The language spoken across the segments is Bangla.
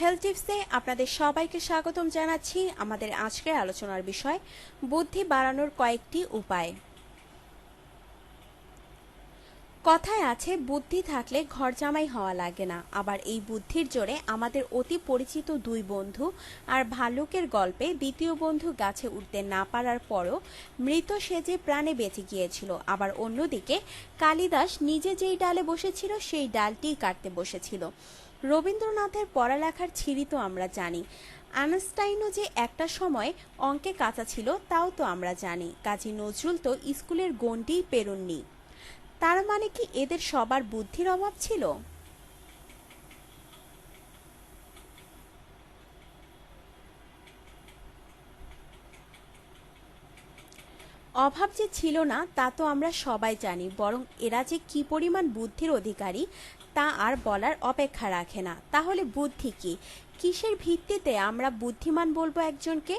হেলথ টিপসে আপনাদের সবাইকে স্বাগতম জানাচ্ছি আমাদের আজকের আলোচনার বিষয় বুদ্ধি বাড়ানোর কয়েকটি উপায়। কথায় আছে, বুদ্ধি থাকলে ঘর জামাই হওয়া লাগে না। আবার এই বুদ্ধির জোরে আমাদের অতি পরিচিত দুই বন্ধু আর ভালুকের গল্পে দ্বিতীয় বন্ধু গাছে উঠতে না পারার পরও মৃত সেজে প্রাণে বেঁচে গিয়েছিল। আবার অন্যদিকে কালিদাস নিজে যেই ডালে বসেছিল, সেই ডালটিই কাটতে বসেছিল। রবীন্দ্রনাথের পড়ালেখার ছিঁড়ি তো আমরা জানি। আনস্টাইনও যে একটা সময় অঙ্কে কাঁচা ছিল, তাও তো আমরা জানি। কাজী নজরুল তো স্কুলের গণ্ডিই পেরুননি। তার মানে কি এদের সবার বুদ্ধির অভাব ছিল? অভাব যে ছিল না, তা তো আমরা সবাই জানি, বরং এরা যে কি পরিমাণ বুদ্ধির অধিকারী তা আর বলার অপেক্ষা রাখে না। তাহলে বুদ্ধি কি? কিসের ভিত্তিতে আমরা বুদ্ধিমান বলব একজনকে?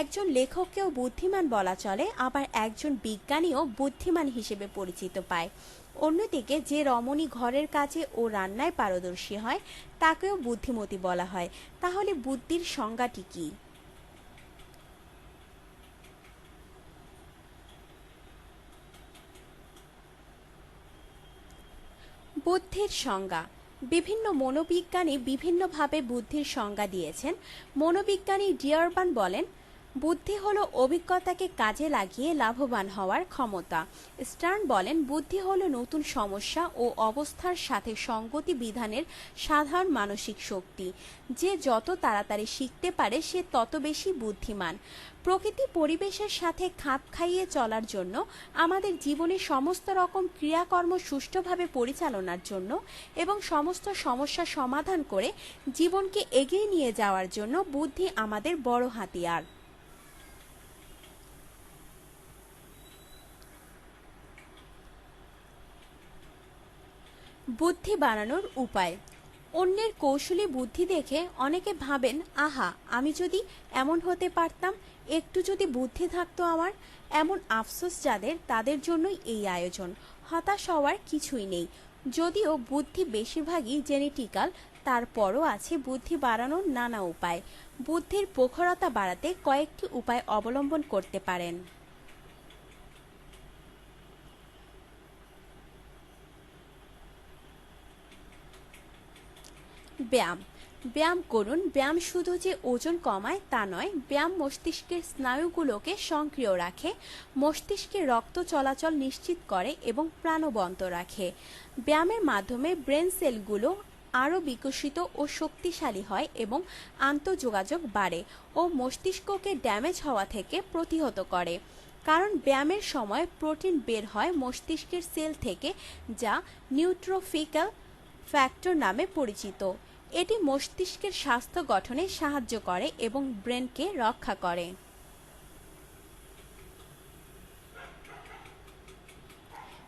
একজন লেখককেও বুদ্ধিমান বলা চলে, আবার একজন বিজ্ঞানীও বুদ্ধিমান হিসেবে পরিচিত পায়। অন্যদিকে যে রমণী ঘরের কাজে ও রান্নায় পারদর্শী হয়, তাকেও বুদ্ধিমতী বলা হয়। তাহলে বুদ্ধির সংজ্ঞাটি কী? বুদ্ধির সংজ্ঞা। বিভিন্ন মনোবিজ্ঞানী বিভিন্নভাবে বুদ্ধির সংজ্ঞা দিয়েছেন। মনোবিজ্ঞানী ডিয়ারবান বলেন বুদ্ধি হলো অভিজ্ঞতাকে কাজে লাগিয়ে লাভবান হওয়ার ক্ষমতা। স্টার্ন বলেন, বুদ্ধি হলো নতুন সমস্যা ও অবস্থার সাথে সঙ্গতি বিধানের সাধারণ মানসিক শক্তি। যে যত তাড়াতাড়ি শিখতে পারে, সে তত বেশি বুদ্ধিমান। প্রকৃতি পরিবেশের সাথে খাপ খাইয়ে চলার জন্য, আমাদের জীবনের সমস্ত রকম ক্রিয়াকর্ম সুষ্ঠুভাবে পরিচালনার জন্য এবং সমস্ত সমস্যা সমাধান করে জীবনকে এগিয়ে নিয়ে যাওয়ার জন্য বুদ্ধি আমাদের বড় হাতিয়ার। বুদ্ধি বাড়ানোর উপায়। অন্যের কৌশলী বুদ্ধি দেখে অনেকে ভাবেন, আহা, আমি যদি এমন হতে পারতাম, একটু যদি বুদ্ধি থাকতো আমার, এমন আফসোস যাদের, তাদের জন্যই এই আয়োজন। হতাশ হওয়ার কিছুই নেই। যদিও বুদ্ধি বেশিরভাগই জেনেটিক্যাল, তারপরও আছে বুদ্ধি বাড়ানোর নানা উপায়। বুদ্ধির প্রখরতা বাড়াতে কয়েকটি উপায় অবলম্বন করতে পারেন। ব্যায়াম। ব্যায়াম করুন। ব্যায়াম শুধু যে ওজন কমায় তা নয়, ব্যায়াম মস্তিষ্কের স্নায়ুগুলোকে সক্রিয় রাখে, মস্তিষ্কে রক্ত চলাচল নিশ্চিত করে এবং প্রাণবন্ত রাখে। ব্যায়ামের মাধ্যমে ব্রেন সেলগুলো আরও বিকশিত ও শক্তিশালী হয় এবং আন্তঃযোগাযোগ বাড়ে ও মস্তিষ্ককে ড্যামেজ হওয়া থেকে প্রতিহত করে। কারণ ব্যায়ামের সময় প্রোটিন বের হয় মস্তিষ্কের সেল থেকে, যা নিউট্রোফিক্যাল ফ্যাক্টর নামে পরিচিত। এটি মস্তিষ্কের স্বাস্থ্য গঠনে সাহায্য করে এবং ব্রেনকে রক্ষা করে।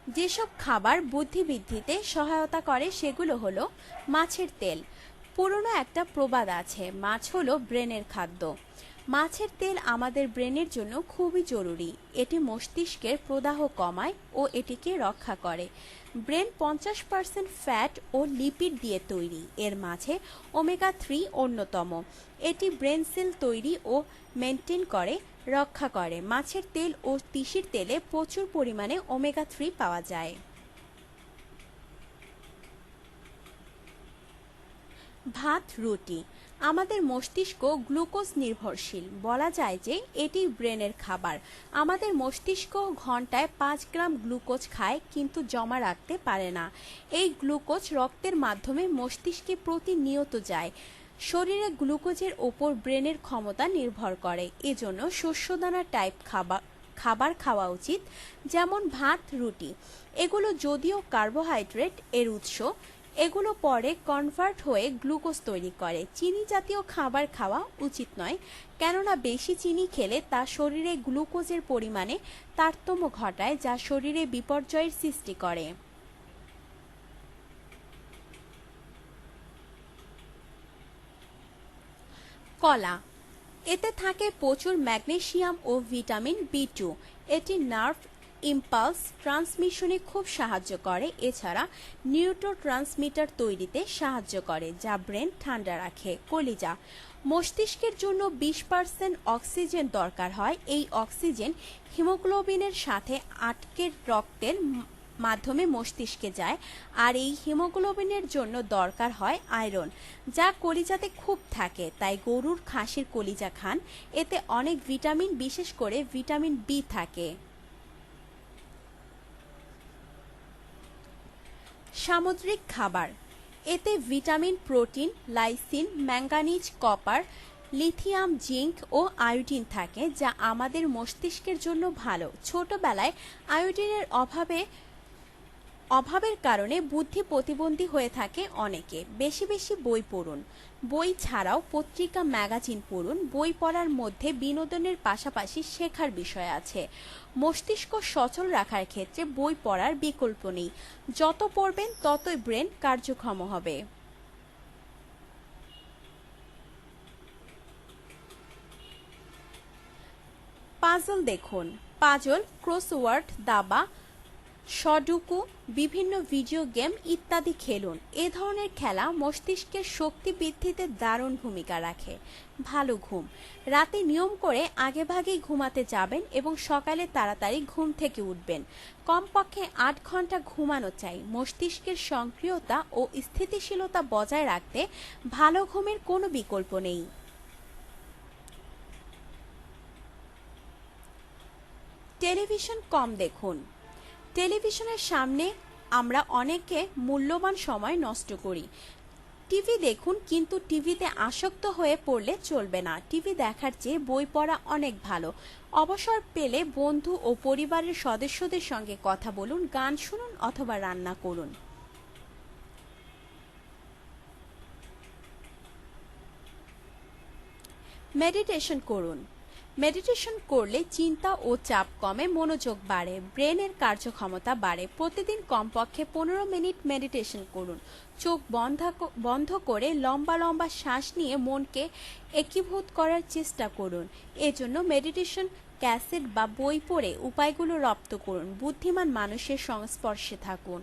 যেসব খাবার বুদ্ধিবৃদ্ধিতে সহায়তা করে সেগুলো হলো মাছের তেল। পুরনো একটা প্রবাদ আছে, মাছ হলো ব্রেনের খাদ্য। মাছের তেল আমাদের ব্রেনের জন্য খুবই জরুরি। এটি মস্তিষ্কের প্রদাহ কমায় ও এটিকে রক্ষা করে। ব্রেন পঞ্চাশ পার্সেন্ট ফ্যাট ও লিপিড দিয়ে তৈরি। এর মাঝে ওমেগা থ্রি অন্যতম। এটি ব্রেন সেল তৈরি ও মেনটেন করে, রক্ষা করে। মাছের তেল ও তিসির তেলে প্রচুর পরিমাণে ওমেগা থ্রি পাওয়া যায়। ভাত, রুটি। আমাদের মস্তিষ্ক গ্লুকোজ নির্ভরশীল। বলা যায় যে এটি ব্রেনের খাবার। আমাদের মস্তিষ্ক ঘন্টায় পাঁচ গ্রাম গ্লুকোজ খায় কিন্তু জমা রাখতে পারে না। এই গ্লুকোজ রক্তের মাধ্যমে মস্তিষ্কে প্রতিনিয়ত যায়। শরীরে গ্লুকোজের ওপর ব্রেনের ক্ষমতা নির্ভর করে। এজন্য শস্যদানা টাইপ খাবার খাবার খাওয়া উচিত, যেমন ভাত, রুটি। এগুলো যদিও কার্বোহাইড্রেট এর উৎস এগুলো পরে কনভার্ট হয়ে গ্লুকোজ তৈরি করে। চিনি জাতীয় খাবার খাওয়া উচিত নয়, কেননা বেশি চিনি খেলে তা শরীরে গ্লুকোজের পরিমাণে তারতম্য ঘটায়, যা শরীরে বিপর্যয়ের সৃষ্টি করে। কলা। এতে থাকে প্রচুর ম্যাগনেসিয়াম ও ভিটামিন বি টু। এটি নার্ভ ইম্পালস ট্রান্সমিশনে খুব সাহায্য করে, এছাড়া নিউটো ট্রান্সমিটার তৈরিতে সাহায্য করে, যা ব্রেন ঠান্ডা রাখে, কলিজা। মস্তিষ্কের জন্য বিশ পার্সেন্ট অক্সিজেন দরকার হয়। এই অক্সিজেন হিমোগ্লোবিনের সাথে আটকে রক্তের মাধ্যমে মস্তিষ্কে যায়, আর এই হিমোগ্লোবিনের জন্য দরকার হয় আয়রন, যা কলিজাতে খুব থাকে। তাই গরুর খাসির কলিজা খান। এতে অনেক ভিটামিন, বিশেষ করে ভিটামিন বি থাকে। সামুদ্রিক খাবার। এতে vitamin, protein, lysine, manganese, copper, lithium, zinc ও আয়োডিন থাকে, যা আমাদের মস্তিষ্কের জন্য ভালো। ছোটবেলায় আয়োডিনের অভাবে অভাবের কারণে বুদ্ধি প্রতিবন্ধী হয়ে থাকে অনেকে। বেশি বেশি বই পড়ুন। বই ছাড়াও পত্রিকা, ম্যাগাজিন পড়ুন। বই পড়ার মধ্যে বিনোদনের পাশাপাশি শেখার বিষয় আছে। মস্তিষ্ক সচল রাখার ক্ষেত্রে বই পড়ার বিকল্প নেই। যত পড়বেন, ততই ব্রেন কার্যক্ষম হবে। পাজল দেখুন। পাজল, ক্রসওয়ার্ড, দাবা সডুকু, বিভিন্ন ভিডিও গেম ইত্যাদি খেলুন। এ ধরনের খেলা মস্তিষ্কের শক্তি বৃদ্ধিতে দারুণ ভূমিকা রাখে। ভালো ঘুম। রাতে নিয়ম করে আগেভাগেই ঘুমাতে যাবেন এবং সকালে তাড়াতাড়ি ঘুম থেকে উঠবেন। কমপক্ষে আট ঘণ্টা ঘুমানো চাই। মস্তিষ্কের সক্রিয়তা ও স্থিতিশীলতা বজায় রাখতে ভালো ঘুমের কোনো বিকল্প নেই। টেলিভিশন কম দেখুন। টেলিভিশনের সামনে আমরা অনেকে মূল্যবান সময় নষ্ট করি। টিভি দেখুন, কিন্তু টিভিতে আসক্ত হয়ে পড়লে চলবে না। টিভি দেখার চেয়ে বই পড়া অনেক ভালো। অবসর পেলে বন্ধু ও পরিবারের সদস্যদের সঙ্গে কথা বলুন, গান শুনুন অথবা রান্না করুন। মেডিটেশন করুন। মেডিটেশন করলে চিন্তা ও চাপ কমে, মনোযোগ বাড়ে, ব্রেনের কার্যক্ষমতা বাড়ে। প্রতিদিন কমপক্ষে পনেরো মিনিট মেডিটেশন করুন। চোখ বন্ধ বন্ধ করে লম্বা লম্বা শ্বাস নিয়ে মনকে একীভূত করার চেষ্টা করুন। এজন্য মেডিটেশন ক্যাসেট বা বই পড়ে উপায়গুলো রপ্ত করুন। বুদ্ধিমান মানুষের সংস্পর্শে থাকুন।